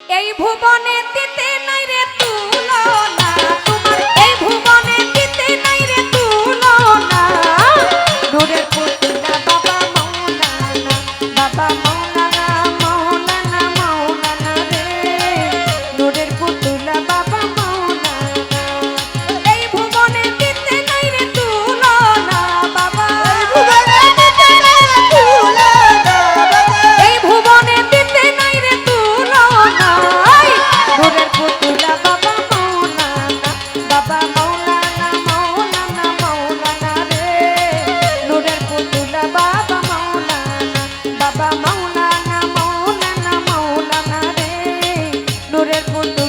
এই ভুবনে দিতে নাই রে তুলনা নূরের পুতুলা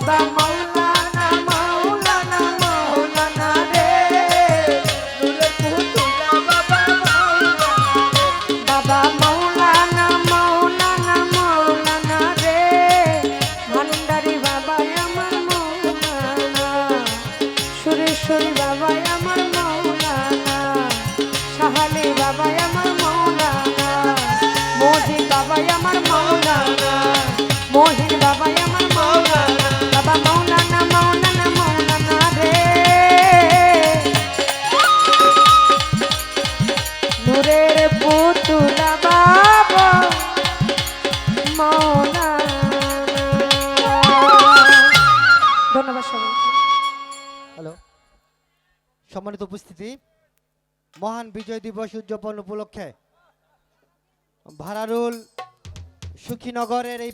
দাদা মাল সম্মানিত উপস্থিতি মহান বিজয় দিবস উদযাপন উপলক্ষে ভারারুল সুখীনগরের এই